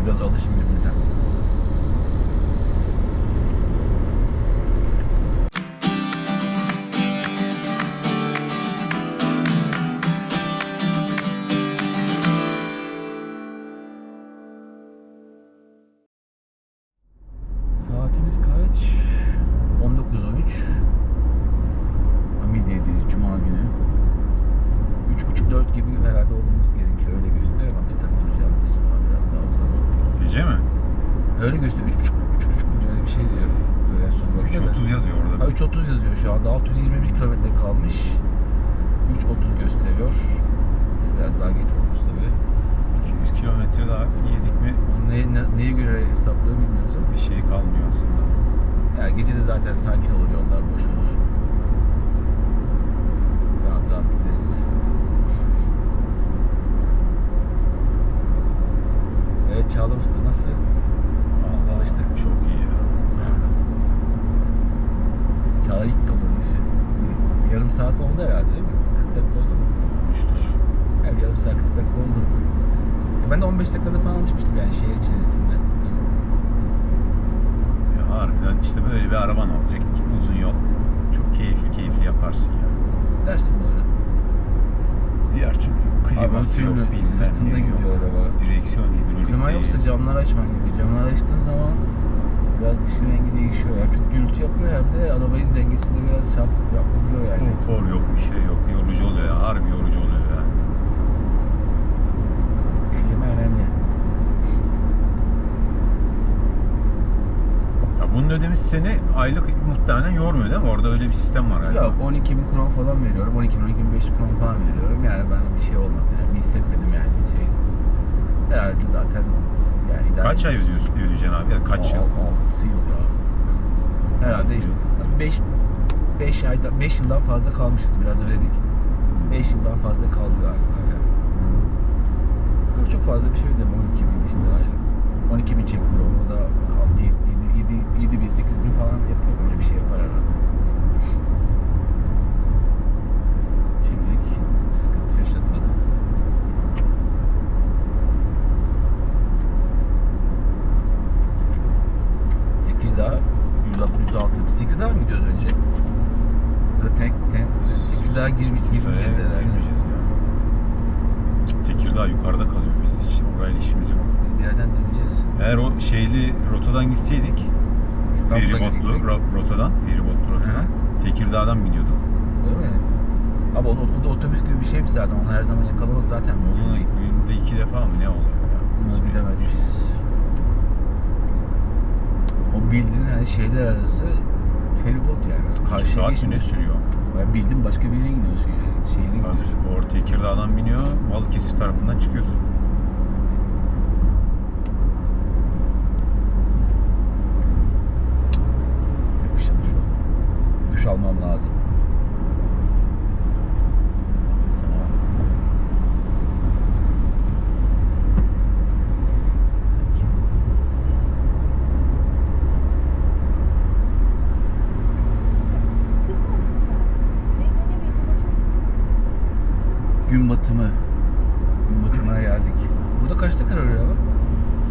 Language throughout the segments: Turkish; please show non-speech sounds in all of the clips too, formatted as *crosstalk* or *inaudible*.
Siz biraz alışın birbirine. Saatimiz Usta nasıl? Allah Alıştık. Çok iyi ya. *laughs* Çağlar ilk kullanışı. Yarım saat oldu herhalde değil mi? 40 dakika oldu mu? Olmuştur. Yani yarım saat 40 dakika oldu. Ya Ben de 15 dakikada falan alışmıştım yani şehir içerisinde. Ya harbiden işte böyle bir araban olacak. Uzun yol. Çok keyifli keyifli yaparsın ya. Dersin böyle. Diğer türlü kliması Abi yok. bilmem sırtında ne yok. gidiyor araba. Direksiyon Klima değil. yoksa camları açman gerekiyor. Camları açtığın zaman biraz dişli rengi değişiyor. Hem çok gürültü yapıyor hem de arabanın dengesinde biraz şap yapabiliyor yani. Konfor yok, bir şey yok. Yorucu oluyor ya. Harbi yorucu oluyor ya. Klima önemli. Ya bunun ödemesi seni aylık muhtemelen yormuyor değil mi? Orada öyle bir sistem var galiba. Yok 12 bin kron falan veriyorum. 12 bin, 12 bin 500 kron falan veriyorum. Yani ben bir şey olmadı. Yani bir hissetmedim yani şey. Herhalde zaten yani idare Kaç ay ediyoruz. ödüyorsun, ödeyeceksin abi? Ya kaç yıl? 6 yıl ya. Herhalde işte 5 5 ayda 5 yıldan fazla kalmıştı biraz ödedik. 5 yıldan fazla kaldı galiba yani. Ama çok fazla bir şey ödeme 12 bin işte aylık. 12 bin çek kron o da 6 7 7 7 bin 8 bin falan yapıyor böyle bir şey yapar herhalde. Şimdilik sıkıntı yaşatmadım. 160 106. Biz Tekirdağ mı gidiyoruz önce? Ya da tek, tek, Tekirdağ girmiş, girmeyeceğiz Şuraya herhalde. girmeyeceğiz ya. Tekirdağ yukarıda kalıyor biz hiç orayla işimiz yok. Biz bir yerden döneceğiz. Eğer o şeyli rotadan gitseydik, İstanbul'a feribotlu gidecektik. ro- rotadan, feribotlu rotadan, Tekirdağ'dan biniyorduk. Değil mi? Ama o, o, o da otobüs gibi bir şeymiş zaten. Onu her zaman yakalamak zaten mümkün değil. günde iki defa mı ne oluyor ya? Bunu bilemezmişiz. O bildiğin yani şehirler arası feribot yani. İki Karşıya saat mi ne sürüyor? Yani bildiğin başka bir yere gidiyorsun yani. Şehre gidiyorsun. Orta Tekirdağ'dan biniyor, Balıkesir tarafından çıkıyorsun. Yapışa duş ol. Duş almam lazım. Batımına geldik. Burada kaçta kararıyor?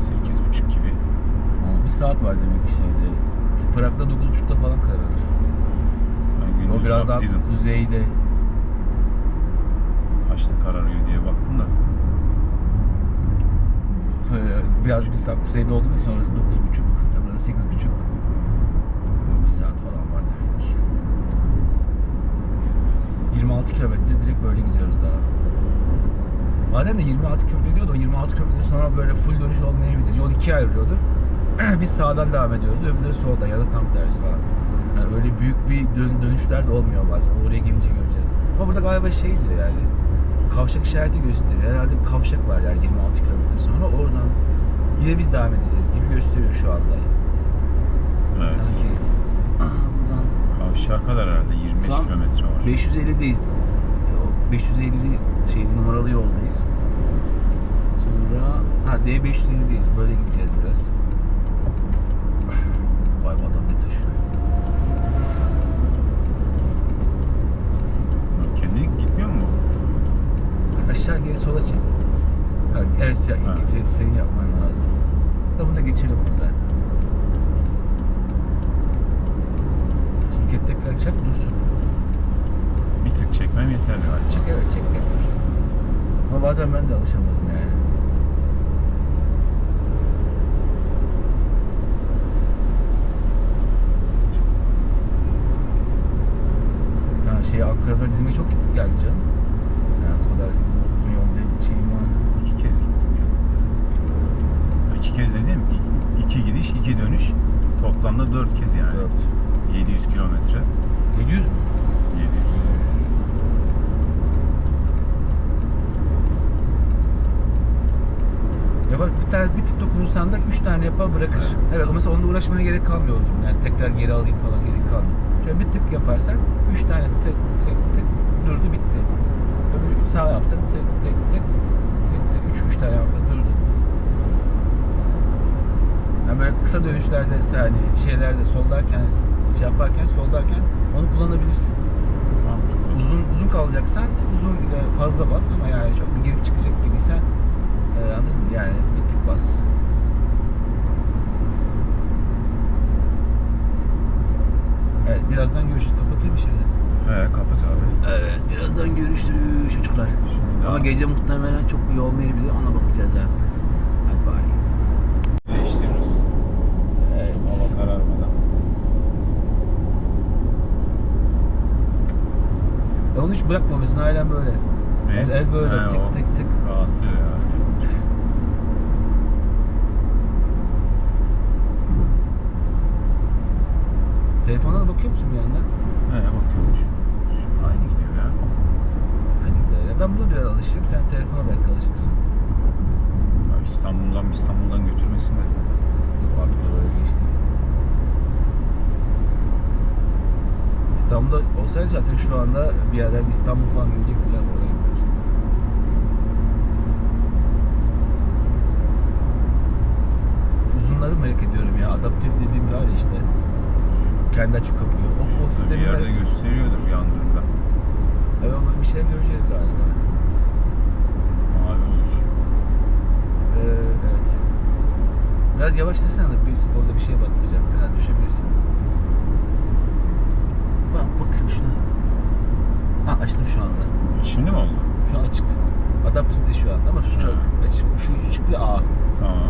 Sekiz buçuk gibi. Aa, bir saat var demek ki şeyde. Prag'da 9.30'da falan kararır. Ben O gündüz biraz daha baktıydım. kuzeyde. Kaçta kararıyor diye baktım da. Ee, Biraz biz daha kuzeyde olduğumuz için orası 9.30. Ya Burası 8.30. Bir saat falan var demek ki. 26 kilometre direkt böyle gidiyoruz daha. Bazen de 26 kilometre diyor da o 26 kilometre sonra böyle full dönüş olmayabilir. Yol ikiye ayrılıyordur. *clears throat* Biz sağdan devam ediyoruz, öbürleri soldan ya da tam tersi falan. Yani öyle büyük bir dön- dönüşler de olmuyor bazen. Oraya gelince göreceğiz. Ama burada galiba şey diyor yani. Kavşak işareti gösteriyor. Herhalde bir kavşak var yani 26 kilometre sonra. Oradan yine biz devam edeceğiz gibi gösteriyor şu anda. Evet. Sanki *clears throat* buradan Kavşağa kadar herhalde 25 Şu an kilometre var. 550'deyiz. O 550 şey numaralı yoldayız. Sonra ha D550'deyiz. Böyle gideceğiz biraz. *sighs* Vay bu adam ne taşıyor. Kendi gitmiyor mu? Aşağı geri sola çek. Ha, evet sen, Ha. sen, senin yapman lazım. da bunu da geçelim zaten. Şimdi tekrar çak dursun. Bir tık çekmem yeterli galiba. Çek evet çek tek dur. Ama bazen ben de alışamadım yani. Sana şey Ankara'dan dinlemeye çok geldi canım. Yani o kadar uzun yolda şeyim var. İki kez gittim ya. İki kez dediğim iki, iki gidiş, iki dönüş. Toplamda dört kez yani. Dört. 700 kilometre. 700 mü? 700. Bak bir tane bir tık dokunursan da 3 tane yapar bırakır. Kısa. Evet o mesela onunla uğraşmaya gerek kalmıyor o durum. Yani tekrar geri alayım falan gerek kalmıyor. Şöyle bir tık yaparsan 3 tane tık tık tık durdu bitti. Öbür sağ yaptık tık tık tık tık tık 3 3 tane yaptık durdu. Yani böyle kısa dönüşlerde hani şeylerde sollarken şey yaparken sollarken onu kullanabilirsin. Mantıklı. Uzun uzun kalacaksan uzun e, fazla bas ama yani çok bir girip çıkacak gibiysen anladın mı? Yani bir tık bas. Evet birazdan görüşürüz. Kapatayım mı şimdi? He kapat abi. Evet birazdan görüşürüz çocuklar. Şimdi Ama gece muhtemelen çok iyi olmayabilir ona bakacağız artık. Hadi bay. birleştiririz. Evet. Hava kararmadan. E onu hiç bırakmamışsın halen böyle. Ne? El, el böyle He, tık o tık tık. Rahatlıyor yani. Telefona da bakıyor musun bir yandan? He bakıyormuş. Şu aynı gidiyor ya. Hani de- ben buna biraz alışayım sen telefona belki alışırsın. Ya İstanbul'dan İstanbul'dan götürmesin de. Yok artık oralara geçtik. İstanbul'da olsaydı zaten şu anda bir yerlerde İstanbul falan görecekti zaten oraya gidiyoruz. Şu uzunları merak ediyorum ya. Adaptif dediğim var ya işte. Kendi açıp kapıyor. O, o sistemi bir yerde merak- gösteriyordur yandığında. Evet ama bir şey göreceğiz galiba. Mavi olur. Ee, evet. Biraz yavaşlasana da biz orada bir şey bastıracağım. Biraz düşebilirsin. Bak bakayım şuna. Ha açtım şu anda. Şimdi mi oldu? Şu an açık. Adaptif de şu anda ama şu çok açık. Şu çıktı A. Tamam.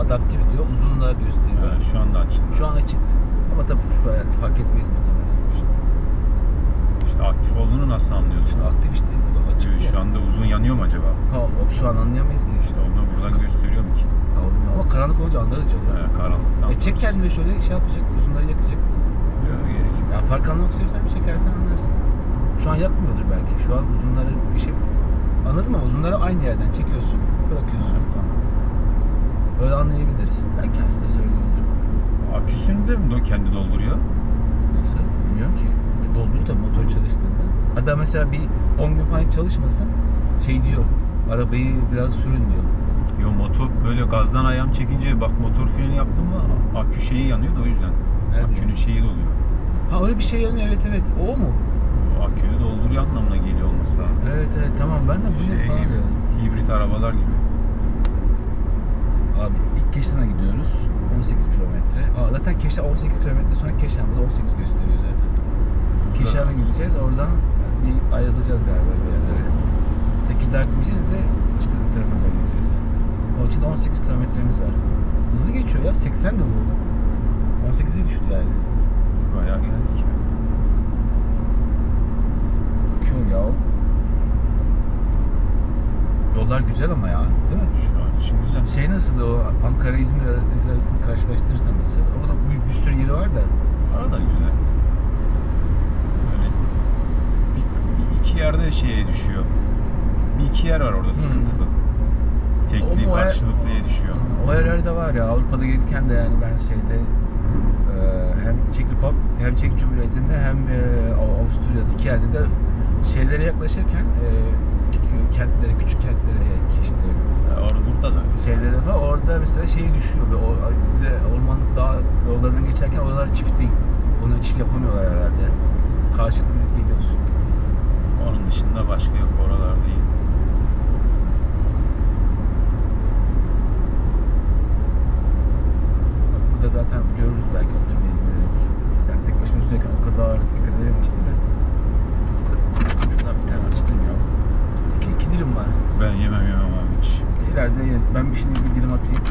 Adaptif diyor. Uzunluğa gösteriyor. Evet, şu anda açtım. Şu an açık. Ama tabii şu an fark etmeyiz muhtemelen. İşte, işte aktif olduğunu nasıl anlıyorsun? Şimdi aktif işte. Açık Şu, ya. şu anda uzun yanıyor mu acaba? Ha, o şu an anlayamayız ki. İşte onu buradan gösteriyor mu ki? Ha, bilmiyorum. Ama karanlık olunca anlarız canım. He, karanlıktan. E çek anlarız. kendini şöyle şey yapacak. Uzunları yakacak. Yok, gerek yok. Ya fark anlamak istiyorsan bir çekersen anlarsın. Şu an yakmıyordur belki. Şu an uzunları bir şey Anladın mı? Uzunları aynı yerden çekiyorsun, bırakıyorsun. Tamam. Öyle anlayabiliriz. Ben kendisi de söylüyorum. Aküsünü de mi kendi dolduruyor? Nasıl? Bilmiyorum ki. E, Doldurur tabii motor çalıştığında. Hatta mesela bir 10 gün falan çalışmasın. Şey diyor. Arabayı biraz sürün diyor. Yo motor böyle gazdan ayağım çekince bak motor freni yaptım mı akü şeyi yanıyor da o yüzden. Nerede Akünün şeyi doluyor. Ha öyle bir şey yanıyor evet evet. O mu? O aküyü dolduruyor anlamına geliyor olması lazım. Evet evet tamam ben de bu ne Şey falan gibi, diyorum. hibrit arabalar gibi. Abi ilk Keşan'a gidiyoruz. 18 kilometre. Aa, zaten Keşan 18 kilometre sonra Keşan. Bu da 18 gösteriyor zaten. Keşan'a gideceğiz. Oradan bir ayrılacağız galiba bir yerlere. Tekirdağ gideceğiz de başka bir tarafa gideceğiz. Onun için de 18 kilometremiz var. Hızlı geçiyor ya. 80 de bu. 18'e düştü yani. Bayağı geldik. Bakıyorum ya. Yollar güzel ama ya. Değil mi? Şu an için güzel. Şey nasıl o Ankara-İzmir arasını karşılaştırırsan nasıl? Ama da bir, bir sürü yeri var da. Arada güzel. Böyle bir, bir iki yerde şeye düşüyor. Bir iki yer var orada sıkıntılı. Tekli karşılıklıya düşüyor. O yerlerde var ya Avrupa'da gelirken de yani ben şeyde e, hem Çek Republic hem Çek Cumhuriyeti'nde hem e, Av- Avusturya'da iki yerde de şeylere yaklaşırken e, kentlere, küçük kentlere işte Orada burada da. şeylere falan orada mesela şeyi düşüyor. Ve o, bir de ormanlık dağ yollarından geçerken oralar çift değil. Onu çift yapamıyorlar herhalde. Karşılıklı gidip geliyorsun. Onun dışında başka yok oralarda iyi. belki o tür. Ben tek başıma üstteyken o kadar dikkat edememiştim ben. Şuradan bir tane atıştırayım ya. İki, dilim var. Ben yemem yemem abi hiç. İleride yeriz. Ben bir şimdi bir dilim atayım.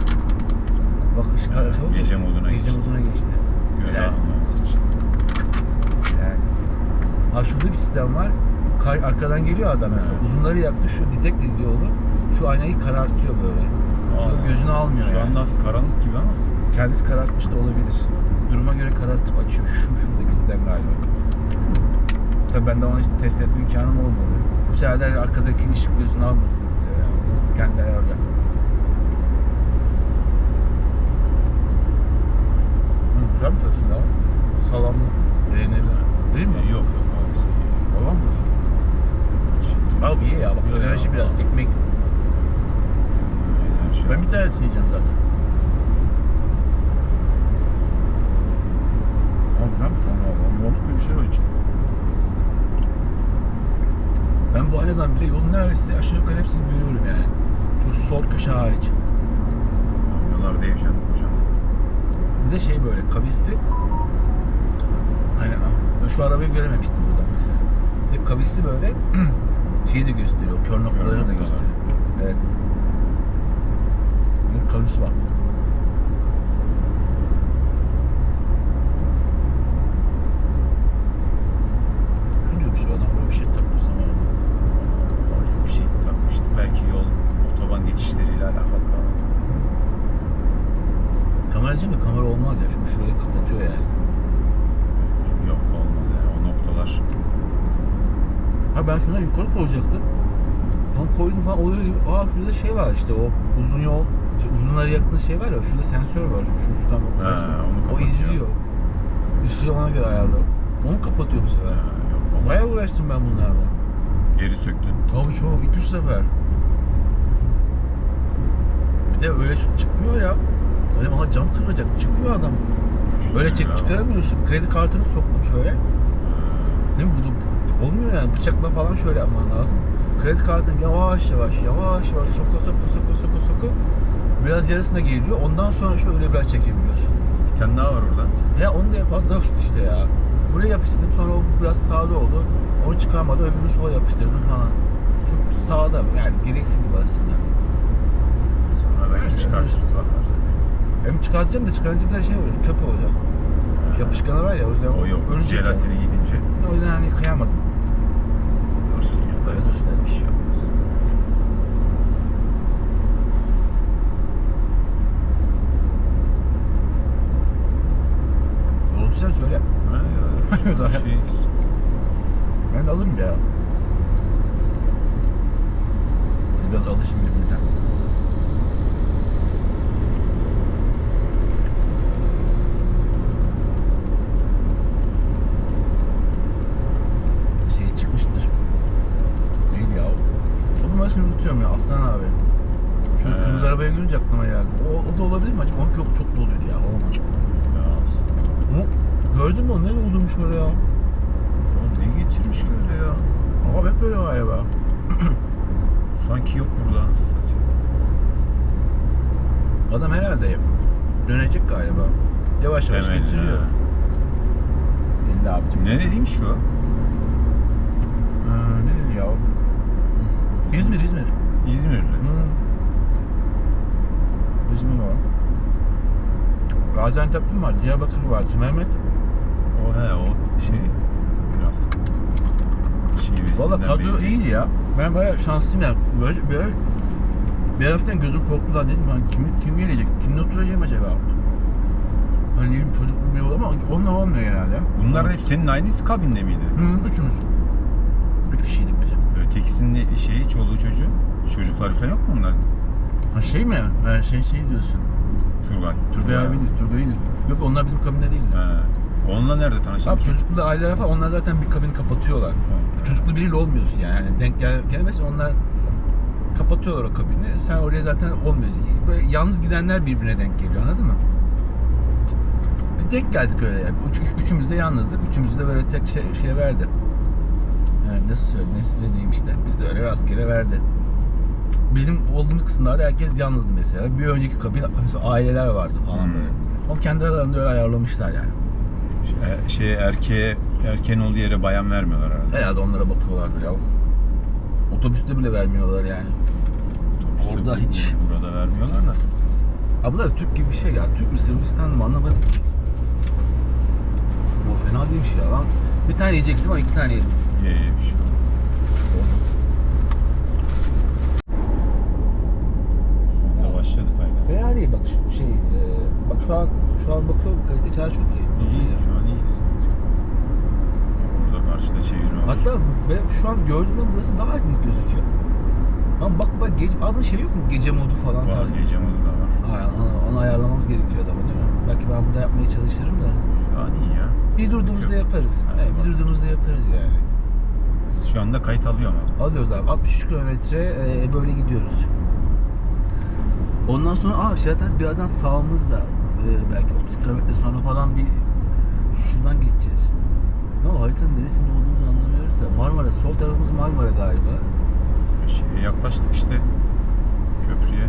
Bak ışık Ha, olunca gece moduna gece geçti. moduna geçti. Göz Yani. Yani. Ha şurada bir sistem var. Kay, arkadan geliyor adam mesela. Evet. Uzunları yaktı. Şu detect ediyor onu. Şu aynayı karartıyor böyle. Aa, gözünü almıyor Şu yani. anda karanlık gibi ama. Kendisi karartmış da olabilir. Duruma göre karartıp açıyor. Şu şuradaki sistem galiba. Tabii ben de onu hiç test etme imkanım olmadı. De arkadaki ışık gözünü almasın istiyor yani. Kendi ayarlıyor. Hı, güzel bir ses ya. Salamlı. Beğenilir. Değil mi? Yok yok abi. ye. Tamam mı? Abi iyi ya bak enerji biraz ekmek. Enerji Ben bir tane yiyeceğim zaten. Ama güzel bir son valla. Monluk bir şey var içinde. Ben bu aynadan bile yolun neredeyse aşağı yukarı hepsini görüyorum yani. Şu sol köşe hariç. Dev canım hocam. Bir de şey böyle kavisli. Hani ben şu arabayı görememiştim buradan mesela. Bir de kavisli böyle *clears throat* şeyi de gösteriyor. Kör noktaları da gösteriyor. Evet. Bir kavis var. Şunca bir şey adam böyle bir şey takmış sana orada. Oraya bir şey takmıştı. Belki yol otoban geçişleriyle alakalı falan. Kamera diyeceğim de kamera olmaz ya çünkü şurayı kapatıyor yani. Yok olmaz yani o noktalar. Ha ben şuna yukarı koyacaktım. Tam koydum falan oluyor gibi. Aa şurada şey var işte o uzun yol, şey, uzunlara yakın şey var ya şurada sensör var. Şu şuradan onu o izliyor. Işığı ona göre ayarlıyor. Onu kapatıyor bu sefer. Ha, yok olmaz. Bayağı uğraştım ben bunlarla. Geri söktün. Abi çok 2-3 sefer. Bir de öyle çıkmıyor ya. Dedim aha cam kırılacak. Çıkmıyor adam. Böyle ya. çek çıkaramıyorsun. Kredi kartını soktum şöyle. Değil mi? Bu da olmuyor yani. Bıçakla falan şöyle yapman lazım. Kredi kartını yavaş yavaş yavaş yavaş soka soka soka soka soka biraz yarısına geliyor. Ondan sonra şöyle biraz çekebiliyorsun. Bir tane daha var orada. Ya onu da fazla işte ya. Buraya yapıştırdım sonra o biraz sağda oldu. Onu çıkarmadı öbürünü sola yapıştırdım falan. Şu sağda yani gereksiz gibi aslında. Belki çıkartırız bakar. Hem çıkartacağım da çıkarınca da şey olacak çöp olacak. Yapışkanı var ya o yüzden O yok. ölecek Jelatini gidince. yani. O yüzden hani kıyamadım. Dursun ya. Böyle dursun dedim. Bir şey olmaz. Yolcu sen söyle. Ha ya. Daha- şey, Ben de alırım ya. Siz biraz alışın birbirine. Şey çıkmıştır. Neydi ya? Oğlum ben şimdi Aslan abi. Şu He. kırmızı arabaya görünce aklıma geldi. O, o da olabilir mi acaba? Onunki yok çok doluydu ya. Olamaz. ya. Ama gördün mü o ne doldurmuş böyle ya? Oğlum ne getirmiş öyle ya? Abi hep böyle galiba. *clears throat* Sanki yok burada. Adam herhalde dönecek galiba. Yavaş yavaş Hemen, getiriyor. Elli abicim. Nereliymiş ki o? Ha, ne dedi ya? o? İzmir, İzmir. İzmirli. Hı. İzmir var. Gaziantep mi var? Diyarbakır var. Mehmet. O he o şey biraz şivesinden Valla kadro belli. iyiydi ya. Ben bayağı şanslıyım yani. Böyle, böyle bir hafiften gözüm korktu lan dedim ben kim, kim gelecek? Kimle oturacağım acaba? Hani dedim çocuklu biri olur ama onunla olmuyor genelde. Bunlar hep senin aynı kabinde miydi? Hı, üçümüz. Üç kişiydik biz. Ötekisinin şeyi, çoluğu çocuğu, çocukları falan yok mu onlar? Ha şey mi? Ha, şey şey diyorsun. Turgay. Turgay abi diyorsun. Turgay diyorsun. Yok onlar bizim kabinde değil. He. Onunla nerede tanıştın? Abi ki? çocuklu aileler falan onlar zaten bir kabini kapatıyorlar. Ha. Çocuklu biriyle olmuyorsun yani. yani denk gel gelmezse onlar kapatıyorlar o kabini. Sen oraya zaten olmuyorsun. Böyle yalnız gidenler birbirine denk geliyor anladın mı? Bir denk geldik öyle yani. Üç, üç- üçümüz de yalnızdık. Üçümüz de böyle tek şey, şey verdi. Yani nasıl söyleyeyim, nasıl ne diyeyim işte. Biz de öyle rastgele verdi. Bizim olduğumuz kısımlarda herkes yalnızdı mesela. Bir önceki kabin mesela aileler vardı falan Hmm. böyle. Onu kendi aralarında öyle ayarlamışlar yani. Şey, şey erkeğe erkeğin olduğu yere bayan vermiyorlar herhalde. Herhalde onlara bakıyorlardır ya. Otobüste bile vermiyorlar yani. Otobüste Orada bu- hiç. Burada vermiyorlar da. Abla da Türk gibi bir şey ya. Türk mü Sırbistan mı anlamadım ki. O fena değilmiş ya lan. Bir tane yiyecektim ama iki tane yedim. Ye ye bir şey. Şu anda başladık Fena değil bak şu şey, e, bak şu an şu an bakıyorum kalite çağrı çok iyi. İyi, ya? şu an iyiyiz. Burada karşıda çeviri var. Hatta ben şu an gördüğümde burası daha aydınlık gözüküyor. Ama bak bak gece, abi şey yok mu gece modu falan var, tarzı? gece modu da var. Ay, onu, onu ayarlamamız gerekiyor adama değil mi? Belki ben burada yapmaya çalışırım da. Şu an iyi ya. Bir durduğumuzda Yok. yaparız. Ha, Evet, bir bak. durduğumuzda yaparız yani. Şu anda kayıt alıyor ama. Alıyoruz abi. 63 kilometre e, böyle gidiyoruz. Ondan sonra aa zaten birazdan sağımızda e, belki 30 kilometre sonra falan bir şuradan geçeceğiz. Ama haritanın neresinde olduğumuzu anlamıyoruz da. Marmara, sol tarafımız Marmara galiba. Şeye yaklaştık işte. Köprüye.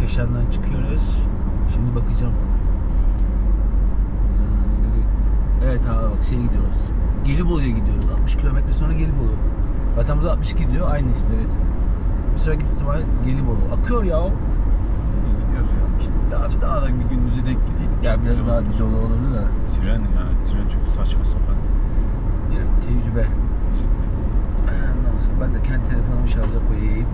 Keşan'dan çıkıyoruz. Şimdi bakacağım. Evet abi bak şey gidiyoruz. Gelibolu'ya gidiyoruz. 60 kilometre sonra Gelibolu. Zaten burada 62 diyor. Aynı işte evet. Bir sonraki ihtimal Gelibolu. Akıyor ya. İyi gidiyoruz ya. İşte daha, daha da bir gündüze denk geleydik. Ya Çok biraz güzel daha dolu olurdu da. Tren yani tren çok saçma sapan. Bir tecrübe. Ondan sonra ben de kendi telefonumu şarja koyayım.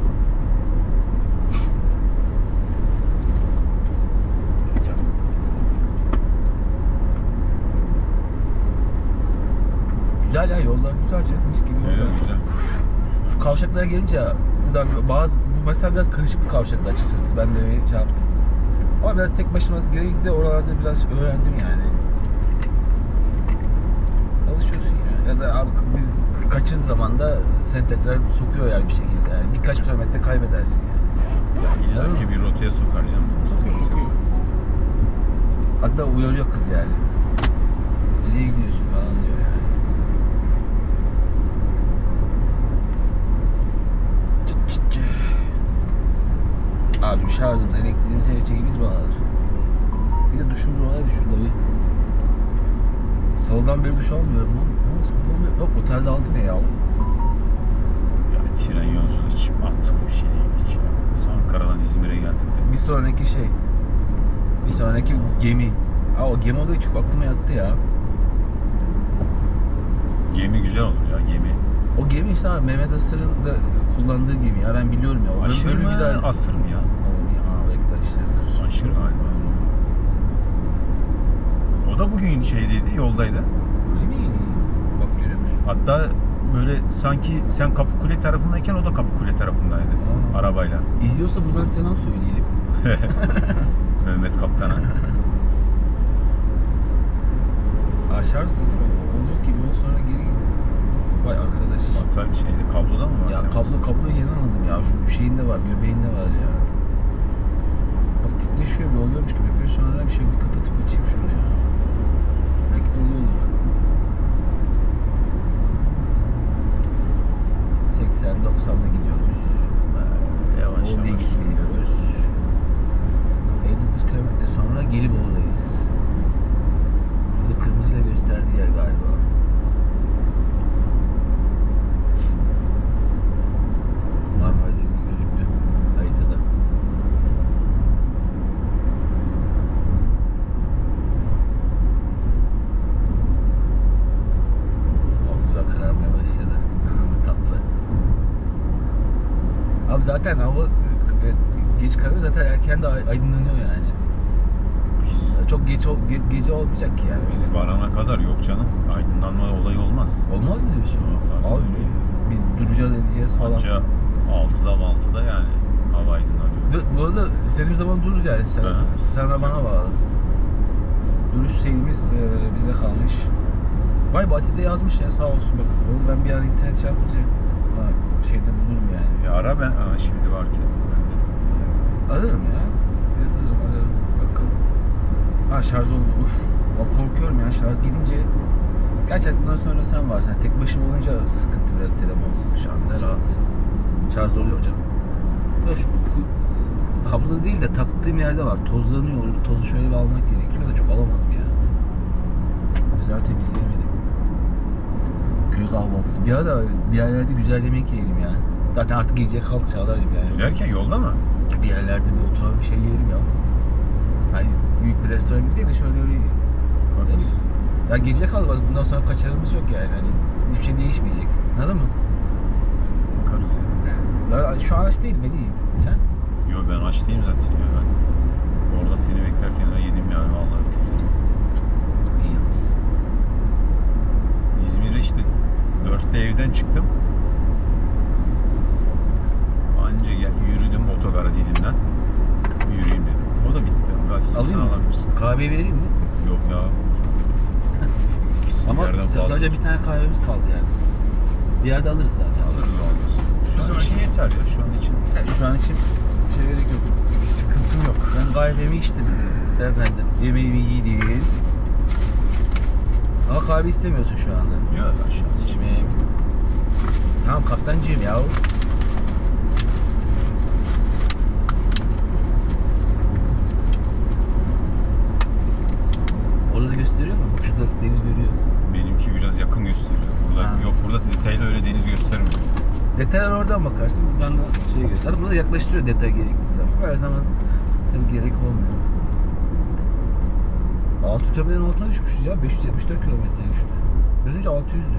Güzel ya yollar güzel canım mis gibi yollar. Evet güzel. Şu kavşaklara gelince buradan bazı bu mesela biraz karışık bir kavşaklar açıkçası ben de bir şey yaptım. Ama biraz tek başıma gerekli de oralarda biraz öğrendim yani. Alışıyorsun ya. Ya da abi biz kaçın zamanda seni tekrar sokuyor yani bir şekilde. Yani birkaç kilometre kaybedersin yani. İlla ki bir rotaya sokar canım. Sokuyor sokuyor. Hatta uyarıyor kız yani. Nereye gidiyorsun falan diyor yani. Abicim şarjımız, elektriğimiz, her şeyimiz bağlıdır. Bir de duşumuz olaydı şurada bir. Salıdan beri duş almıyorum lan. Ama salıdan beri... Yok otelde aldım ya. Ya tren yolculuğu hiç mantıklı bir şey değil hiç. Biz Ankara'dan İzmir'e geldik de. Bir sonraki şey. Bir sonraki gemi. Aa o gemi olayı çok aklıma yattı ya. Gemi güzel olur ya gemi. O gemi işte abi Mehmet Asır'ın da kullandığı gemi ya ben biliyorum ya. O Aşırı bölümü mı? bir daha... Asır mı ya? Oğlum ya aa, belki de Aşırı galiba. O da bugün şeydeydi, yoldaydı. Öyle mi? Bak görüyor musun? Hatta böyle sanki sen Kapıkule tarafındayken o da Kapıkule tarafındaydı. Aa. Arabayla. İzliyorsa buradan selam söyleyelim. *laughs* Mehmet Kaptan'a. Değil mi? Oluyor ki bir yıl sonra geri Vay arkadaş. Batar şeyde kabloda mı var? Ya kablo kabloyu yeni anladım ya. Şu şeyinde var, göbeğinde var ya. Titreşiyor bir oluyormuş gibi yapıyor. Sonra bir şey bir kapatıp açayım şunu ya. Belki de oluyor olur. 80 90'da gidiyoruz. Yavaş Bolu yavaş. bilgisi veriyoruz. 59 kilometre sonra Gelibolu'dayız. Şurada kırmızıyla gösterdiği yer galiba. Marmara Denizi gözüktü haritada. O güzel kararmaya başladı. Tatlı. Abi zaten hava e, geç kararıyor zaten erken de ay- aydınlanıyor yani. Biz, Çok geç ol- ge- gece olmayacak ki yani. biz varana kadar yok canım. Aydınlanma olayı olmaz. Olmaz mı diyorsun? Vallahi Abi öyle. biz duracağız edeceğiz falan. Anca 6'da 6'da yani hava aydınlanıyor. Ve bu arada istediğimiz zaman dururuz yani sen, Hı. sana bana bağlı. Duruş şeyimiz e, bizde kalmış. Vay Batı'da yazmış ya sağ olsun bak. Oğlum ben bir ara internet şey yapınca ha, şeyde bulurum yani. Ya ara ben Aa, şimdi varken. Ararım ya. Yazarım ararım. Bakalım. Ha şarj oldu. Uf. Bak korkuyorum ya şarj gidince. Gerçi bundan sonra sen varsın. Yani tek başıma olunca sıkıntı biraz telefonsuz şu anda rahat. Şarj oluyor canım. Ya şu kablo değil de taktığım yerde var. Tozlanıyor. Tozu şöyle bir almak gerekiyor da çok alamadım ya. Güzel temizleyemedim. Köy kahvaltısı. Bir ara bir yerlerde güzel yemek yiyelim ya. Zaten artık geceye kalk Çağlar'cığım yani. Derken yolda mı? Bir yerlerde bir oturalım bir şey yiyelim ya. Hani büyük bir restoran gibi değil de şöyle bir... Bakarız. Ya gece kalmadı. Bundan sonra kaçarımız yok yani. Hani hiçbir şey değişmeyecek. Anladın mı? Bakarız ya. Ben şu an aç değilim ben iyiyim. Sen? Yo ben aç değilim zaten ya ben. Orada seni beklerken de yedim yani vallahi güzel. İyi yapmışsın. İzmir'e işte 4'te evden çıktım. Anca gel yürüdüm otogara Didim'den. Yürüyeyim dedim. O da bitti. Biraz Alayım mı? alabilirsin. Kahve vereyim mi? Yok ya. *laughs* İkisi Ama bir yerden fazla. sadece bir tane kahvemiz kaldı yani. Bir yerde alırız zaten. alırız alırız. Şu an için yeter ya şu an için. Yani şu an için bir şey gerek yok. Bir sıkıntım yok. Ben kahvemi içtim. Efendim yemeğimi yedim. Ama kahve istemiyorsun şu anda. Yok için. İçmeyeyim. Tamam kaptancıyım ya. Orada da gösteriyor mu? Şurada deniz görüyor. Benimki biraz yakın gösteriyor. Burada Ha. yok burada detaylı öyle deniz göstermiyor. Detaylar oradan bakarsın. Buradan da şey göster. Burada yaklaştırıyor detay gerektiği zaman. Her zaman tabii gerek olmuyor. 6 kilometrenin altına düşmüşüz ya. 574 kilometreye düştü. Biraz önce 600'dü.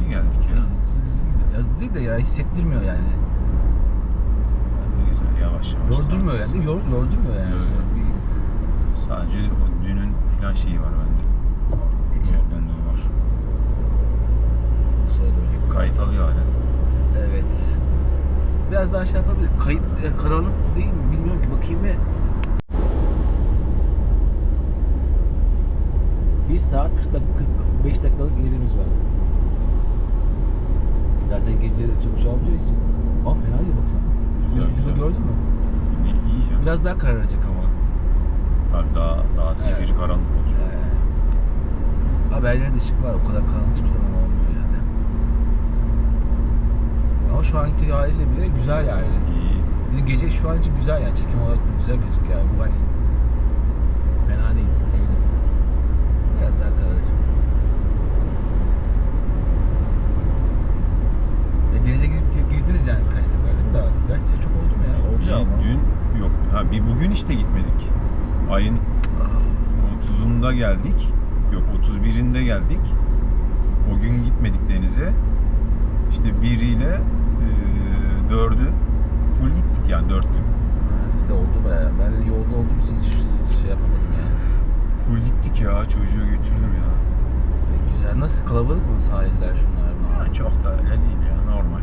İyi geldik ya. Hızlı hızlı gidiyor. Hızlı değil de ya hissettirmiyor yani. Güzel yavaş yavaş. Yordurmuyor yani. Yor, yordurmuyor yani. Bir- Sadece o dünün filan şeyi var bende. Yorgunluğu var. Sola. Kayıt alıyor hala. Evet. Biraz daha şey yapabilir. Kayıt e, karanlık değil mi? Bilmiyorum ki. Bakayım bir. 1 saat 40 dakika, 45 dakikalık ilerimiz var. Zaten gece çok şey olmayacağı için. Aa fena değil baksana. Güzel. gördün mü? Ne iyi canım. Biraz daha kararacak ama. Tabii daha, daha zifiri Evet. karanlık olacak. Ee, haberlerde ışık var. O kadar karanlık hiçbir zaman olmuyor yani. Ama şu anki haliyle bile güzel yani. İyi. Bir de gece şu an için güzel yani. Çekim olarak da güzel gözüküyor. Bu hani fena değil. Sevdim. Biraz daha kararacak. E, denize girip girdiniz yani kaç sefer değil mi daha? Gerçi size çok oldu mu ya? Oldu ya ama. Dün yok. Ha bir bugün işte gitmedik. Ayın 30'unda geldik. Yok 31'inde geldik. O gün gitmedik denize. İşte biriyle e, dördü full gittik yani dört gün. Ha, Sizde oldu bayağı. Ben de yolda olduğum için hiç şey yapamadım. Full gittik ya çocuğu götürdüm ya. E, güzel. Nasıl kalabalık mı sahiller şunlar? Ha, çok da öyle değil ya normal.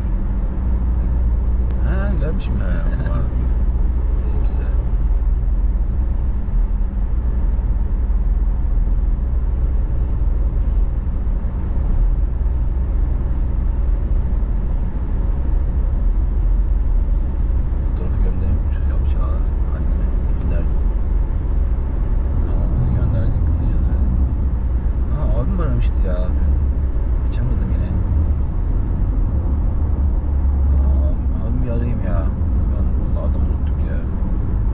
Ha gelmiş mi? He, var. İyi, güzel. Fotoğrafı göndermişiz yapacağı anneme gönderdim. Tamam bunu gönderdik, bunu gönderdik. Ha abim aramıştı ya dün. Açamadım yine. Aa, abim, abim bir arayayım ya. Ben vallahi adamı unuttuk ya. Abim bilmiyorum.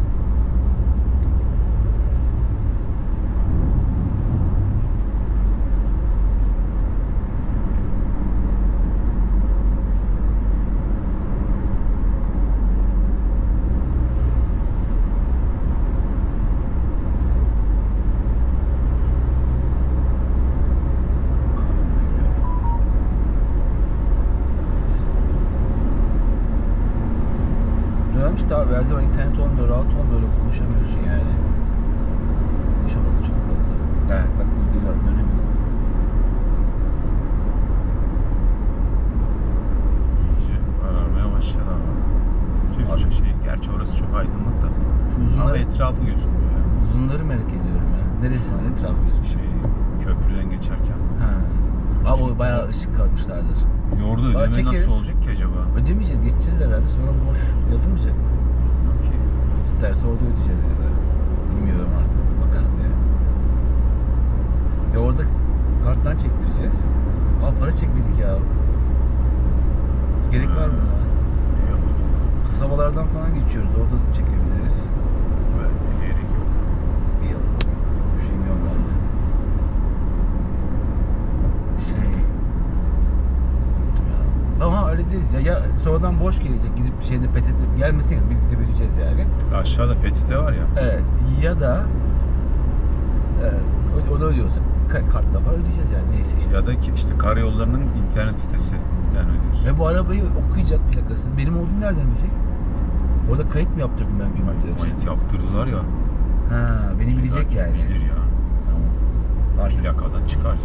De abi her zaman internet olmuyor, rahat olmuyor, öyle konuşamıyorsun yani. Konuşamadı çok fazla. Yani bak ilgili dönemiyorum. İyice aramaya başladı ama. Tüh, Abi. şu şey, gerçi orası çok aydınlık da. Şu Ama uzunları, etrafı gözükmüyor ya. uzunları merak ediyorum ya. Neresine etrafı gözüküyor? Şey, köprüden geçerken. Ha. Abi o bayağı ışık kalmışlardır. Aa, ödeme çekeriz. nasıl olacak ki acaba? Ödemeyeceğiz, geçeceğiz herhalde. Sonra boş yazılmayacak mı? İsterse orada ödeyeceğiz ya da. Bilmiyorum artık. Bakarız ya. Ya orada karttan çektireceğiz. Aa para çekmedik ya. Gerek var mı ya? Yok. kasabalardan falan geçiyoruz. Orada da çekebiliriz. Böyle gerek yok. İyi o zaman. Üşeniyorum ben de. Şey... Unuttum ya. Ama hallederiz ya. Ya sonradan boş gelecek. Gidip şeyde PTT gelmesin ya. Biz gidip ödeyeceğiz yani. Aşağıda PTT var ya. Evet. Ya da e, o da ödüyorsa ka- kartla falan ödeyeceğiz yani. Neyse işte. Ya da işte karayollarının internet sitesi. Yani ödüyorsun. Ve bu arabayı okuyacak plakasını. Benim olduğum nereden bilecek? Orada kayıt mı yaptırdım ben gümrükte? Kayıt yaptırdılar ya. Ha, beni bilecek yani. Bilir ya. Tamam. Artık. Plakadan çıkar.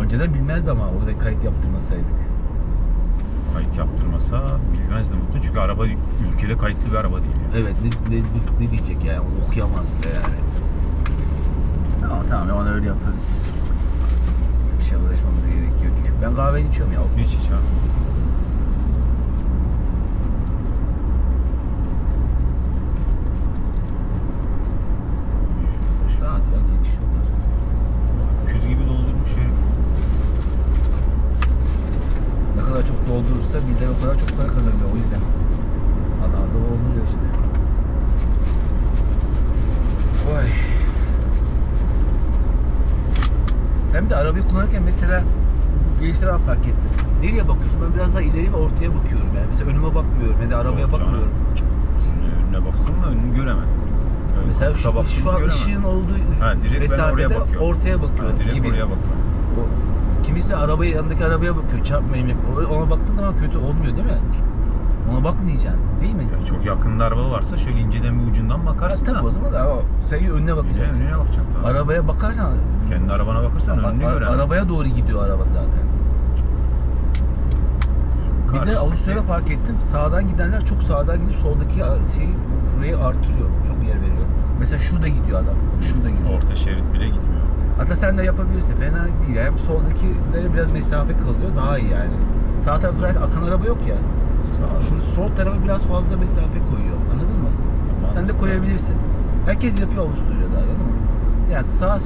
Önceden bilmezdi ama orada kayıt yaptırmasaydık. Kayıt yaptırmasa bilmezdim mutlaka. Çünkü araba ülkede kayıtlı bir araba değil. Yani. Evet ne, ne, ne diyecek yani okuyamaz bile yani. Tamam tamam onu öyle yaparız. Bir şey uğraşmamıza gerek yok. Ben kahve içiyorum ya. Hiç hiç abi. Rahat ya gidiş yollar. Küz gibi doldurmuş herif. Ne kadar çok doldurursa birden o kadar çok para kazanıyor o yüzden. Adam da dolduruyor işte. Vay. Sen bir de arabayı kullanırken mesela gençler fark ettim. Nereye bakıyorsun? Ben biraz daha ileri ve ortaya bakıyorum yani. Mesela önüme bakmıyorum ya da arabaya Yok canım. bakmıyorum. Önüne- da önünü göremem. Ön Mesela şu, baktığımı şu an göremem. ışığın olduğu Ha, direkt ben mesafede oraya bakıyorum. ortaya Ha, bakıyorum direkt gibi. oraya bakıyorum. O, kimisi arabaya yanındaki arabaya bakıyor. Çarpmayayım. Ona baktığın zaman kötü olmuyor değil mi? Ona bakmayacaksın değil mi? Ya çok yakında araba varsa şöyle inceden bir ucundan bakarsın tabii da. o zaman da o, sen önüne bakacaksın. önüne bakacaksın. tabii. Arabaya bakarsan Kendi arabana bakarsan a- önünü göremem. arabaya doğru gidiyor araba zaten. Bir de Avusturya'da fark ettim. Sağdan gidenler çok sağdan gidip soldaki şeyi burayı artırıyor. Çok yer veriyor. Mesela şurada gidiyor adam. Şurada gidiyor. Orta şerit bile gitmiyor. Hatta sen de yapabilirsin. Fena değil. Yani soldakilere biraz mesafe kalıyor. Daha iyi yani. Sağ tarafta zaten akan araba yok ya. Sağ sol tarafa biraz fazla mesafe koyuyor. Anladın mı? Sen de koyabilirsin. Herkes yapıyor Avusturya'da anladın mı? Yani sağ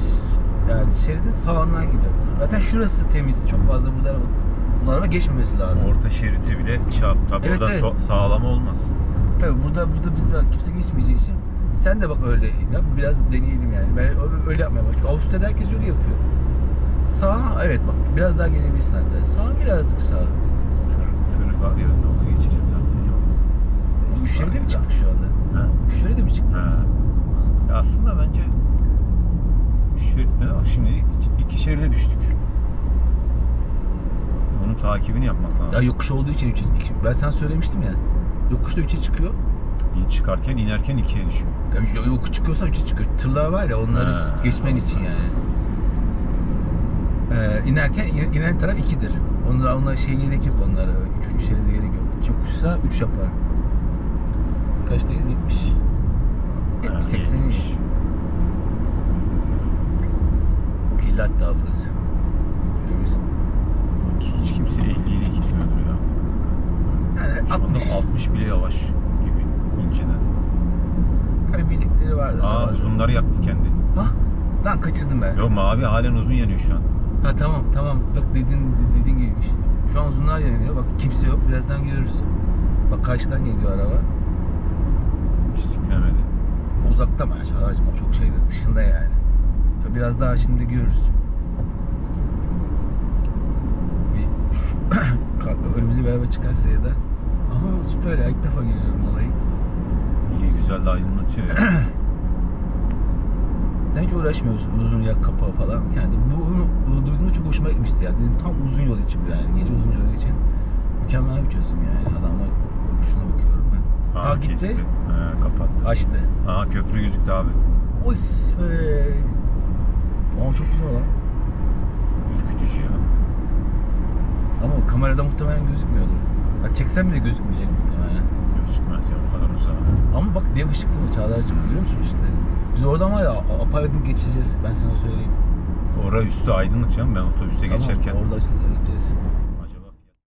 yani şeridin sağından gidiyor. Zaten şurası temiz. Çok fazla burada araba, bu araba geçmemesi lazım. Orta şeridi bile çarp. Tabii Evet, orada evet. so- sağlama olmaz. Tabii burada burada bizde kimse geçmeyeceği için sen de bak öyle yap. Biraz deneyelim yani. Ben öyle yapmaya başlıyorum. Avusturya'da herkes öyle yapıyor. Sağ evet bak biraz daha gelebilirsin hatta. Sağ birazcık sağ. Tır, tır var ya onu geçeceğim zaten yok. Üç şeride mi çıktık şu anda? Ha? Üç şeride mi çıktık Ha. biz? Ya aslında bence şeritte bak şimdi iki şeride düştük. Onun takibini yapmak lazım. Ya yokuş olduğu için üçe, iki- ben sana söylemiştim ya. Yokuşta 3'e çıkıyor. İn çıkarken inerken ikiye düşüyor. Tabii yokuş çıkıyorsa 3'e çıkıyor. Tırlar var ya onları Ha, geçmen için yani. Ee, inerken in- inen taraf 2'dir. Onlara, onlara şey gerek yok onlara. 3. şeride gerek yok. Yokuşsa 3 yapar. Kaçtayız? 70. 70 80 70. 50 hatta burası. Şöyle Hiç kimse 50 ile gitmiyordur ya. Yani Şu anda 60. 60 bile yavaş gibi inceden. Hani bildikleri vardı. Aa uzunları yaktı kendi. Hah. Lan kaçırdım ben. Yok mavi halen uzun yanıyor şu an. Ha tamam tamam. Bak dediğin dediğin gibiymiş. Şu an uzunlar yanıyor. Bak kimse yok. Birazdan görürüz. Bak karşıdan geliyor araba. Hiç siklemedi. Uzakta mı? Aracım o çok şeyde dışında yani. Biraz daha şimdi görürüz. Bir şu *coughs* önümüze bir araba çıkarsa ya da Aha süper ya ilk defa geliyorum olayı. İyi güzel de aydınlatıyor ya. *coughs* Sen hiç uğraşmıyorsun uzun yak kapağı falan. Yani bunu, bunu duyduğumda çok hoşuma gitmişti ya. Dedim tam uzun yol için bu yani. Gece uzun yol için mükemmel bir çözüm yani. Adamlar şuna bakıyorum ben. Ha, Ha, gitti. kesti. He, kapattı. Açtı. Aa köprü gözüktü abi. Os be. Ama çok güzel lan. Ürkütücü ya. Ama kamerada muhtemelen gözükmüyordur. Ya çeksem bile gözükmeyecek muhtemelen. Gözükmez ya o kadar uzağa. Ama bak dev ışıktı mı Çağlar'cığım görüyor musun şimdi? Biz oradan var ya apaydın geçeceğiz ben sana söyleyeyim. Ora üstü aydınlık canım ben otobüste Tamam, geçerken. Orada üstüne geçeceğiz.